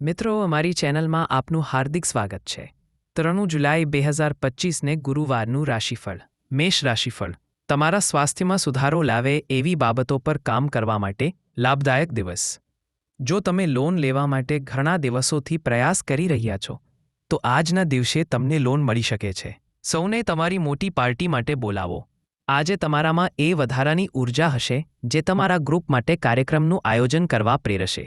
મિત્રો, અમારી ચેનલમાં આપનું હાર્દિક સ્વાગત છે. ત્રણું જુલાઈ બે હજાર પચીસને ગુરુવારનું રાશિફળ, મેષ રાશિફળ. તમારા સ્વાસ્થ્યમાં સુધારો લાવે એવી બાબતો પર કામ કરવા માટે લાભદાયક દિવસ. જો તમે લોન લેવા માટે ઘણા દિવસોથી પ્રયાસ કરી રહ્યા છો, તો આજના દિવસે તમને લોન મળી શકે છે. સૌને તમારી મોટી પાર્ટી માટે બોલાવો. આજે તમારામાં એ વધારાની ઊર્જા હશે, જે તમારા ગ્રુપ માટે કાર્યક્રમનું આયોજન કરવા પ્રેરશે.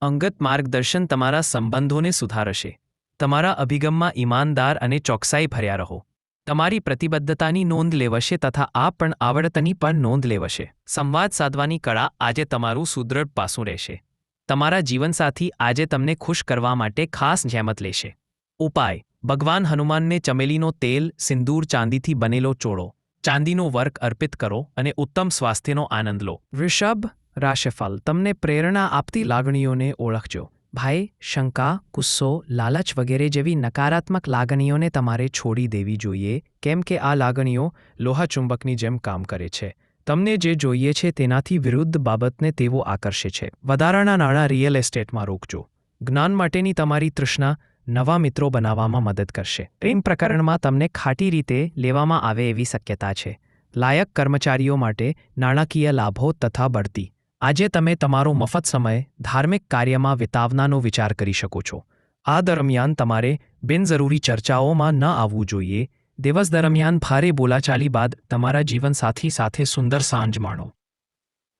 અંગત માર્ગદર્શન તમારા સંબંધોને સુધારશે. તમારા અભિગમમાં ઈમાનદાર અને ચોકસાઈ ભર્યા રહો. તમારી પ્રતિબદ્ધતાની નોંધ લેવશે તથા આ પણ આવડતની પણ નોંધ લેવશે. સંવાદ સાધવાની કળા આજે તમારું સુદૃઢ પાસું રહેશે. તમારા જીવનસાથી આજે તમને ખુશ કરવા માટે ખાસ જહેમત લેશે. ઉપાય. ભગવાન હનુમાનને ચમેલીનો તેલ, સિંદૂર, ચાંદીથી બનેલો ચોળો. ચાંદીનો વર્ક અર્પિત કરો અને ઉત્તમ સ્વાસ્થ્યનો આનંદ લો. વૃષભ રાશિફળ, તમને પ્રેરણા આપતી લાગણીઓને ઓળખજો. ભાઈ, શંકા, ગુસ્સો, લાલચ વગેરે જેવી નકારાત્મક લાગણીઓને તમારે છોડી દેવી જોઈએ, કેમ કે આ લાગણીઓ લોહાચુંબકની જેમ કામ કરે છે. તમને જે જોઈએ છે તેનાથી વિરુદ્ધ બાબતને તેવો આકર્ષે છે. વધારાના નાણાં રિયલ એસ્ટેટમાં રોકજો. જ્ઞાન માટેની તમારી તૃષ્ણા નવા મિત્રો બનાવવામાં મદદ કરશે. પ્રેમ પ્રકરણમાં તમને ખાટી રીતે લેવામાં આવે એવી શક્યતા છે. લાયક કર્મચારીઓ માટે નાણાકીય લાભો તથા બઢતી આજે તમે તમારો મફત સમય ધાર્મિક કાર્યમાં વિતાવનાનો વિચાર કરી શકો છો. આ દરમિયાન તમારે બિનજરૂરી ચર્ચાઓમાં ન આવવું જોઈએ. દિવસ દરમિયાન ભારે બોલાચાલી બાદ તમારા જીવનસાથી સાથે સુંદર સાંજ માણો.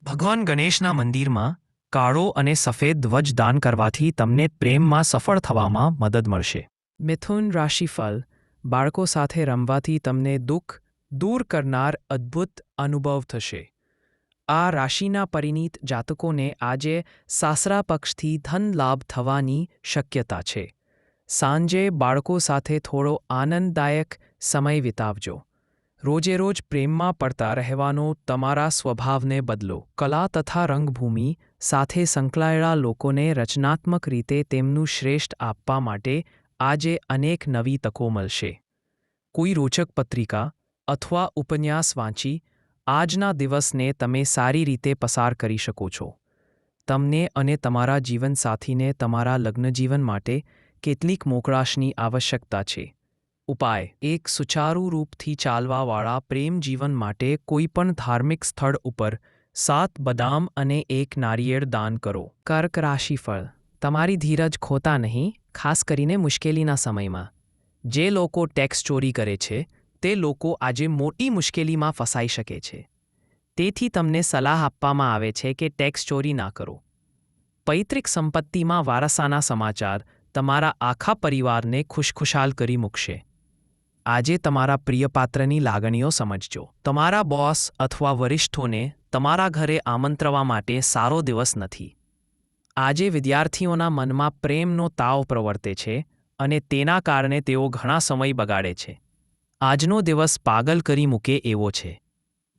ભગવાન ગણેશના મંદિરમાં કાળો અને સફેદ ધ્વજ દાન કરવાથી તમને પ્રેમમાં સફળ થવામાં મદદ મળશે. મિથુન રાશિફળ બાળકો સાથે રમવાથી તમને દુઃખ દૂર કરનાર અદ્ભુત અનુભવ થશે. આ રાશિના પરિણીત જાતકોને આજે સાસરા પક્ષથી ધન લાભ થવાની શક્યતા છે. સાંજે બાળકો સાથે થોડો આનંદદાયક સમય વિતાવજો. રોજે રોજ પ્રેમમાં પડતા રહેવાનો તમારા સ્વભાવને બદલો. કલા તથા રંગભૂમિ સાથે સંકળાયેલા લોકોને રચનાત્મક રીતે તેમનું શ્રેષ્ઠ આપવા માટે આજે અનેક નવી તકો મળશે. કોઈ રોચક પત્રિકા અથવા ઉપન્યાસ વાંચી આજના દિવસને તમે સારી રીતે પસાર કરી શકો છો. તમને અને તમારા જીવનસાથીને તમારા લગ્નજીવન માટે કેટલીક મોકળાશની આવશ્યકતા છે. ઉપાય. એક સુચારુ રૂપથી ચાલવાવાળા પ્રેમ જીવન માટે કોઈપણ ધાર્મિક સ્થળ ઉપર સાત બદામ અને એક નારિયેળ દાન કરો. કર્ક રાશિફળ. તમારી ધીરજ ખોતા નહીં, ખાસ કરીને મુશ્કેલીના સમયમાં. જે લોકો ટેક્સ ચોરી કરે છે તે લોકો આજે મોટી મુશ્કેલીમાં ફસાઈ શકે છે. તેથી તમને સલાહ આપવામાં આવે છે કે ટેક્સ ચોરી ના કરો. પૈતૃક સંપત્તિમાં વારસાના સમાચાર તમારા આખા પરિવારને ખુશખુશાલ કરી મૂકશે. આજે તમારા પ્રિયપાત્રની લાગણીઓ સમજજો. તમારા બોસ અથવા વરિષ્ઠોને તમારા ઘરે આમંત્રવા માટે સારો દિવસ નથી. આજે વિદ્યાર્થીઓના મનમાં પ્રેમનો તાવ પ્રવર્તે છે અને તેના કારણે તેઓ ઘણા સમય બગાડે છે. આજનો દિવસ પાગલ કરી મૂકે એવો છે.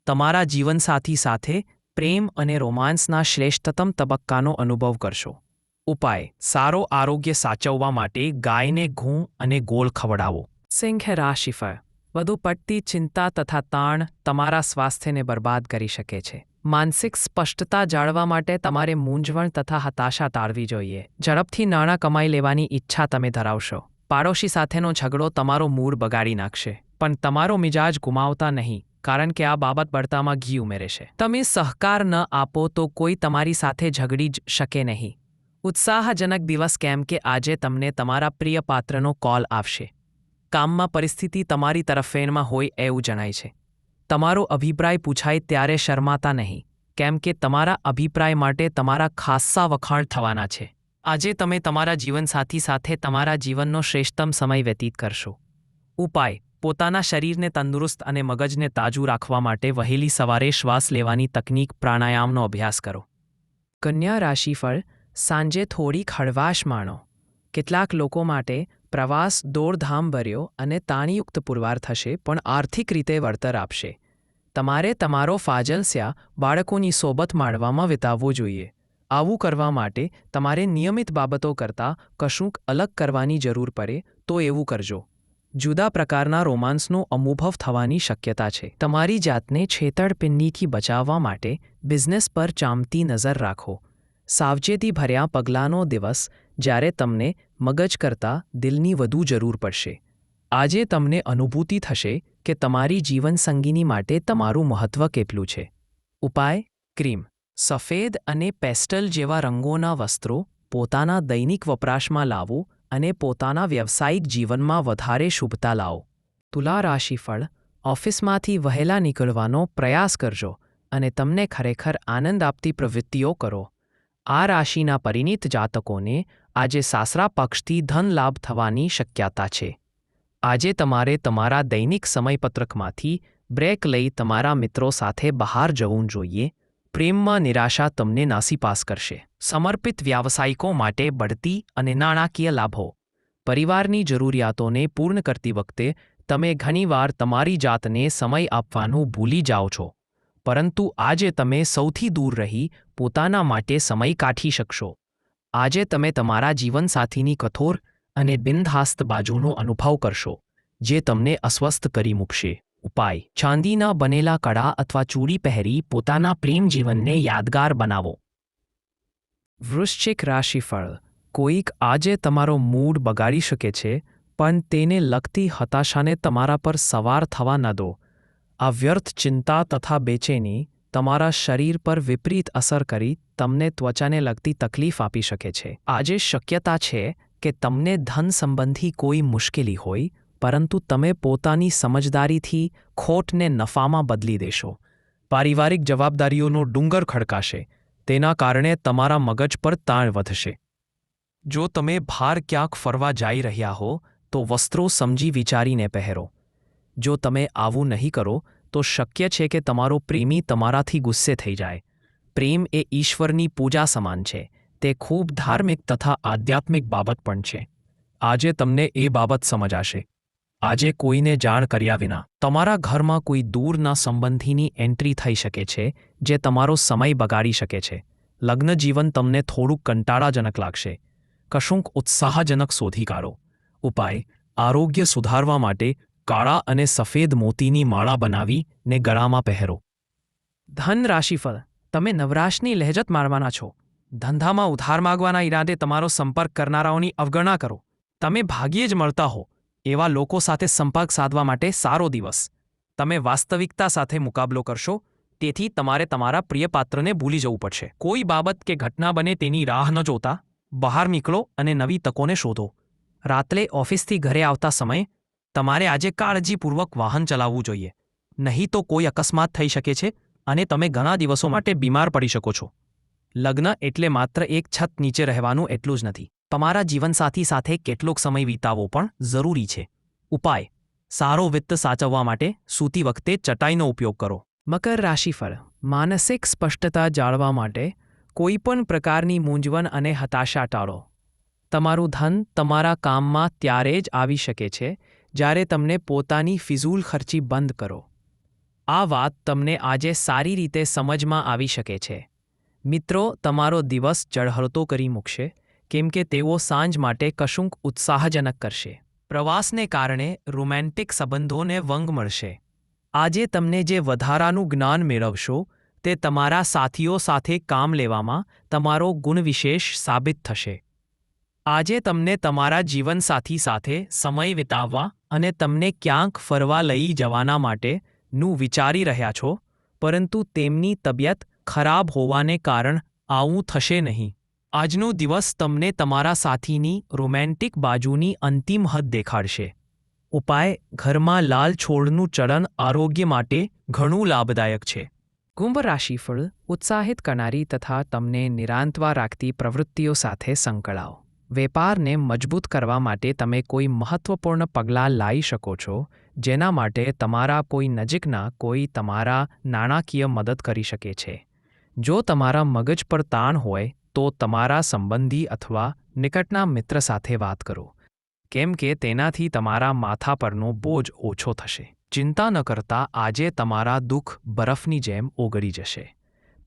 તમારા જીવનસાથી સાથે પ્રેમ અને રોમાન્સના શ્રેષ્ઠતમ તબક્કાનો અનુભવ કરશો. ઉપાય, સારો આરોગ્ય સાચવવા માટે ગાયને ઘૂં અને ગોળ ખવડાવો. સિંહ રાશિફળ, વધુ પડતી ચિંતા તથા તાણ તમારા સ્વાસ્થ્યને બરબાદ કરી શકે છે. માનસિક સ્પષ્ટતા જાળવા માટે તમારે મૂંઝવણ તથા હતાશા ટાળવી જોઈએ. ઝડપથી નાણાં કમાઈ લેવાની ઈચ્છા તમે ધરાવશો. પાડોશી સાથેનો ઝઘડો તમારો મૂડ બગાડી નાખશે. પણ તમારો મિજાજ ગુમાવતા નહીં, કારણ કે આ બાબત બળતામાં ઘી ઉમેરે છે. તમે સહકાર ન આપો તો કોઈ તમારી સાથે ઝઘડી જ શકે નહીં. ઉત્સાહજનક દિવસ કેમ કે આજે તમને તમારા પ્રિય પાત્રનો કોલ આવશે. કામમાં પરિસ્થિતિ તમારી તરફેણમાં હોય એવું જણાય છે. તમારો અભિપ્રાય પૂછાય ત્યારે શરમાતા નહીં, કેમ કે તમારા અભિપ્રાય માટે તમારા ખાસ્સા વખાણ થવાના છે. આજે તમે તમારા જીવનસાથી સાથે તમારા જીવનનો શ્રેષ્ઠતમ સમય વ્યતીત કરશો. ઉપાય પોતાના શરીરને તંદુરસ્ત અને મગજને તાજું રાખવા માટે વહેલી સવારે શ્વાસ લેવાની તકનીક પ્રાણાયામનો અભ્યાસ કરો. કન્યા રાશિફળ, સાંજે થોડીક હળવાશ માણો. કેટલાક લોકો માટે પ્રવાસ દોડધામ ભર્યો અને તાણીયુક્ત પુરવાર થશે, પણ આર્થિક રીતે વળતર આપશે. તમારે તમારો ફાજલસ્યા બાળકોની સોબત માણવામાં વિતાવવો જોઈએ. આવું કરવા માટે તમારે નિયમિત બાબતો કરતાં કશુંક અલગ કરવાની જરૂર પડે, તો એવું કરજો. જુદા પ્રકારના રોમાન્સનો અનુભવ થવાની શક્યતા છે. તમારી જાતને છેતરપિંડીથી બચાવવા માટે બિઝનેસ પર ચામતી નજર રાખો. સાવચેતી ભર્યા પગલાંનો દિવસ જ્યારે તમને મગજ કરતાં દિલની વધુ જરૂર પડશે. આજે તમને અનુભૂતિ થશે કે તમારી જીવનસંગીની માટે તમારું મહત્ત્વ કેટલું છે. ઉપાય, ક્રીમ. સફેદ અને પેસ્ટલ જેવા રંગોના વસ્ત્રો પોતાના દૈનિક વપરાશમાં લાવો અને પોતાના વ્યવસાયિક જીવનમાં વધારે શુભતા લાવો. તુલા રાશિફળ ઓફિસમાંથી વહેલા નીકળવાનો પ્રયાસ કરજો અને તમને ખરેખર આનંદ આપતી પ્રવૃત્તિઓ કરો. આ રાશિના પરિણીત જાતકોને આજે સાસરા પક્ષથી ધન લાભ થવાની શક્યતા છે. આજે તમારે તમારા દૈનિક સમયપત્રકમાંથી બ્રેક લઈ તમારા મિત્રો સાથે બહાર જવું જોઈએ. પ્રેમમાં નિરાશા તમને નાસીપાસ કરશે. સમર્પિત વ્યાવસાયિકો માટે બઢતી અને નાણાકીય લાભો. પરિવારની જરૂરિયાતોને પૂર્ણ કરતી વખતે તમે ઘણીવાર તમારી જાતને સમય આપવાનું ભૂલી જાઓ છો. પરંતુ આજે તમે સૌથી દૂર રહી પોતાના માટે સમય કાઢી શકશો. આજે તમે તમારા જીવનસાથીની કઠોર અને બિનધાસ્ત બાજુનો અનુભવ કરશો, જે તમને અસ્વસ્થ કરી મૂકશે. ઉપાય. ચાંદીના બનેલા કડા અથવા ચૂડી પહેરી પોતાના પ્રેમ જીવનને યાદગાર બનાવો. વૃશ્ચિક રાશિફળ. કોઈક આજે તમારો મૂડ બગાડી શકે છે, પણ તેને લગતી હતાશાને તમારા પર સવાર થવા ન દો. આ વ્યર્થ ચિંતા તથા બેચેની તમારા શરીર પર વિપરીત અસર કરી તમને ત્વચાને લગતી તકલીફ આપી શકે છે. આજે શક્યતા છે કે તમને ધન સંબંધી કોઈ મુશ્કેલી હોય પરંતુ તમે પોતાની સમજદારીથી ખોટને નફામાં બદલી દેશો. પારિવારિક જવાબદારીઓનો ડુંગર ખડકાશે. તેના કારણે તમારા મગજ પર તાણ વધશે. જો તમે ભાર ક્યાંક ફરવા જઈ રહ્યા હો, તો વસ્ત્રો સમજી વિચારીને પહેરો. જો તમે આવું નહીં કરો, તો શક્ય છે કે તમારો પ્રેમી તમારાથી ગુસ્સે થઈ જાય. પ્રેમ એ ઈશ્વરની પૂજા સમાન છે. તે ખૂબ ધાર્મિક તથા આધ્યાત્મિક બાબત પણ છે. આજે તમને એ બાબત સમજાશે આજે કોઈને જાણ કર્યા વિના તમારા ઘરમાં કોઈ દૂરના સંબંધીની એન્ટ્રી થઈ શકે છે, જે તમારો સમય બગાડી શકે છે. લગ્ન જીવન તમને થોડુંક કંટાળાજનક લાગશે. કશુંક ઉત્સાહજનક શોધી કાઢો ઉપાય, આરોગ્ય સુધારવા માટે કાળા અને સફેદ મોતીની માળા બનાવી ને ગળામાં પહેરો. ધન રાશિફળ, તમે નવરાશની લહેજત મારવાના છો. ધંધામાં ઉધાર માગવાના ઈરાદે તમારો સંપર્ક કરનારાઓની અવગણના કરો. તમે ભાગ્યે જ મળતા હો. એવા લોકો સાથે સંપર્ક સાધવા માટે સારો દિવસ. તમે વાસ્તવિકતા સાથે મુકાબલો કરશો, તેથી તમારે તમારા પ્રિય પાત્રને ભૂલી જવું પડશે. કોઈ બાબત કે ઘટના બને તેની રાહ ન જોતા. બહાર નીકળો અને નવી તકોને શોધો. રાત્રે ઓફિસથી ઘરે આવતા સમયે, તમારે આજે કાળજીપૂર્વક વાહન ચલાવવું જોઈએ. નહીં તો કોઈ અકસ્માત થઈ શકે છે અને તમે ઘણા દિવસો માટે બીમાર પડી શકો છો. લગ્ન એટલે માત્ર એક છત નીચે રહેવાનું એટલું જ નથી. તમારા જીવનસાથી સાથે કેટલોક સમય વિતાવવો પણ જરૂરી છે. ઉપાય. સારો વિત્ત સાચવવા માટે સૂતી વખતે ચટાઈનો ઉપયોગ કરો. મકર રાશિફળ. માનસિક સ્પષ્ટતા જાળવા માટે કોઈપણ પ્રકારની મૂંઝવણ અને હતાશા ટાળો. તમારું ધન તમારા કામમાં ત્યારે જ આવી શકે છે, જ્યારે તમને પોતાની ફિઝૂલ ખર્ચી બંધ કરો. આ વાત તમને આજે સારી રીતે સમજમાં આવી શકે છે. મિત્રો, તમારો દિવસ ચઢહળતો કરી મૂકશે કેમ કે તેઓ સાંજ માટે કશુંક ઉત્સાહજનક કરશે. પ્રવાસને કારણે રોમેન્ટિક સંબંધોને વંગ મળશે. આજે તમને જે વધારાનું જ્ઞાન મેળવશો, તે તમારા સાથીઓ સાથે કામ લેવામાં તમારો ગુણવિશેષ સાબિત થશે. આજે તમને તમારા જીવનસાથી સાથે સમય વિતાવવા અને તમને ક્યાંક ફરવા લઈ જવાના માટેનું વિચારી રહ્યા છો, પરંતુ તેમની તબિયત ખરાબ હોવાને કારણ આવું થશે નહીં. આજનો દિવસ તમને તમારા સાથીની રોમેન્ટિક બાજુની અંતિમ હદ દેખાડશે. ઉપાય, ઘરમાં લાલ છોડનું ચલણ આરોગ્ય માટે ઘણું લાભદાયક છે. કુંભ રાશિફળ ઉત્સાહિત કરનારી તથા તમને નિરાંતવા રાખતી પ્રવૃત્તિઓ સાથે સંકળાઓ. વેપારને મજબૂત કરવા માટે તમે કોઈ મહત્વપૂર્ણ પગલાં લાવી શકો છો, જેના માટે તમારા કોઈ નજીકના કોઈ તમારા નાણાકીય મદદ કરી શકે છે. જો તમારા મગજ પર તાણ હોય તો તમારા સંબંધી અથવા નિકટના મિત્ર સાથે વાત કરો. કેમ કે તેનાથી તમારા માથા પરનો બોજ ઓછો થશે. ચિંતા ન કરતા આજે તમારા દુઃખ બરફની જેમ ઓગળી જશે.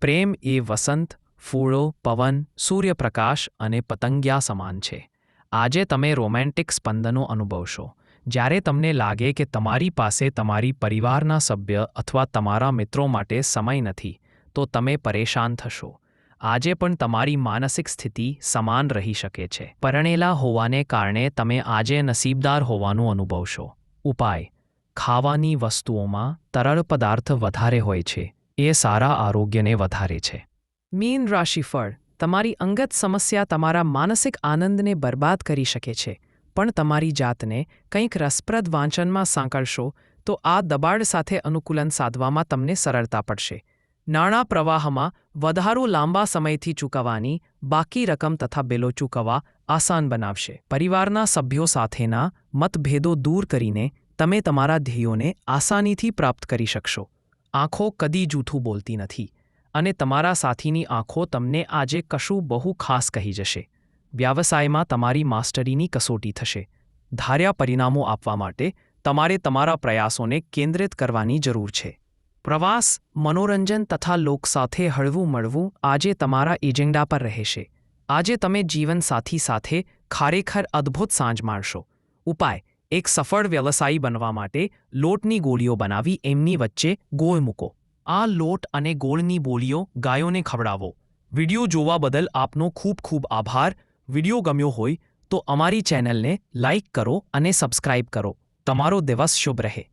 પ્રેમ એ વસંત ફૂળો પવન, સૂર્યપ્રકાશ અને પતંગિયા સમાન છે. આજે તમે રોમેન્ટિક સ્પંદનો અનુભવશો. જ્યારે તમને લાગે કે તમારી પાસે તમારી પરિવારના સભ્ય અથવા તમારા મિત્રો માટે સમય નથી, તો તમે પરેશાન થશો. આજે પણ તમારી માનસિક સ્થિતિ સમાન રહી શકે છે. પરણેલા હોવાને કારણે તમે આજે નસીબદાર હોવાનું અનુભવશો. ઉપાય. ખાવાની વસ્તુઓમાં તરળ પદાર્થ વધારે હોય છે. એ સારા આરોગ્યને વધારે છે. મીન રાશિફળ તમારી અંગત સમસ્યા તમારા માનસિક આનંદને બરબાદ કરી શકે છે. પણ તમારી જાતને કંઈક રસપ્રદ વાંચનમાં સાંકળશો, તો આ દબાણ સાથે અનુકૂલન સાધવામાં તમને સરળતા પડશે. નાણાં પ્રવાહમાં વધારો લાંબા સમયથી ચૂકવવાની, બાકી રકમ તથા બિલો ચૂકવવા આસાન બનાવશે. પરિવારના સભ્યો સાથેના મતભેદો દૂર કરીને તમે તમારા ધ્યેયોને આસાનીથી પ્રાપ્ત કરી શકશો. આંખો કદી જૂઠું બોલતી નથી અને તમારા સાથીની આંખો તમને આજે કશું બહુ ખાસ કહી જશે. વ્યવસાયમાં તમારી માસ્ટરીની કસોટી થશે. ધાર્યા પરિણામો આપવા માટે તમારે તમારા પ્રયાસોને કેન્દ્રિત કરવાની જરૂર છે. પ્રવાસ, મનોરંજન તથા લોક સાથે હળવું મળવું આજે તમારા એજન્ડા પર રહેશે. આજે તમે જીવનસાથી સાથે ખરેખર અદ્ભુત સાંજ માણશો. ઉપાય, એક સફળ વ્યવસાયી બનવા માટે લોટની ગોળીઓ બનાવી એમની વચ્ચે ગોળ મૂકો. આ લોટ અને ગોળની બોલીઓ ગાયોને ખવડાવો. વિડિયો જોવા બદલ આપનો ખૂબ ખૂબ આભાર. વિડિયો ગમ્યો હોય તો અમારી ચેનલને લાઇક કરો અને સબસ્ક્રાઇબ કરો. તમારો દિવસ શુભ રહે.